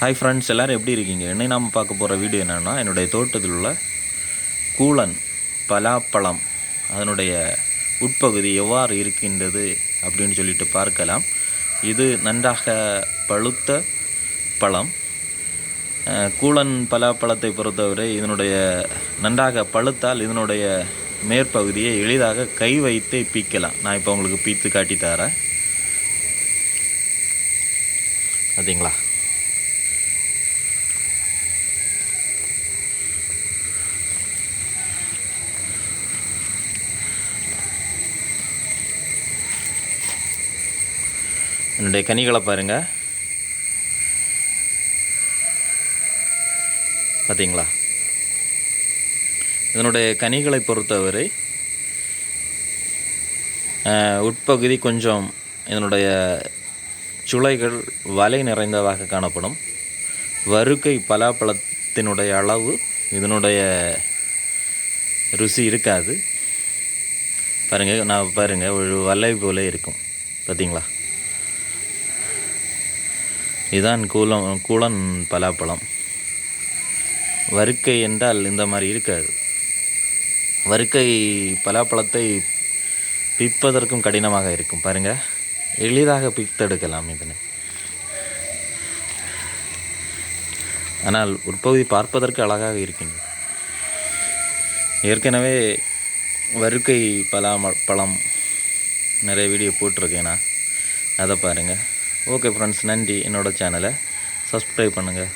Hi friends எல்லோரும் எப்படி இருக்கீங்க? என்னை நாம் பார்க்க போகிற வீடியோ என்னென்னா என்னுடைய தோட்டத்தில் உள்ள கூலன் பலாப்பழம் அதனுடைய உட்பகுதி எவ்வாறு இருக்கின்றது அப்படின்னு சொல்லிட்டு பார்க்கலாம். இது நன்றாக பழுத்த பழம். கூலன் பலாப்பழத்தை பொறுத்தவரை இதனுடைய நன்றாக பழுத்தால் இதனுடைய மேற்பகுதியை எளிதாக கை வைத்து பீக்கலாம். நான் இப்போ உங்களுக்கு பீத்து காட்டி தரேன். அதுங்களா என்னுடைய கனிகளை பாருங்கள் பார்த்தீங்களா இதனுடைய கனிகளை பொறுத்தவரை உட்பகுதி கொஞ்சம் இதனுடைய சுளைகள் வலை நிறைந்ததாக காணப்படும். வருகை பலாப்பழத்தினுடைய அளவு இதனுடைய ருசி இருக்காது. பாருங்கள் நான் பாருங்கள் ஒரு வலை போல இருக்கும். பார்த்தீங்களா இதுதான் கூலம் கூலன் பலாப்பழம். வறுக்கை என்றால் இந்த மாதிரி இருக்காது. வறுக்கை பலாப்பழத்தை பிப்பதற்கும் கடினமாக இருக்கும். பாருங்க எளிதாக பித்தெடுக்கலாம் இதனை. ஆனால் உட்பகுதி பார்ப்பதற்கு அழகாக இருக்கின்றது. ஏற்கனவே வறுக்கை பலாம பழம் நிறைய வீடியோ போட்டிருக்கேன் நான். அதை பாருங்கள் ஓகே ஃப்ரெண்ட்ஸ் நன்றி. என்னோட சேனலை சப்ஸ்கிரைப் பண்ணுங்கள்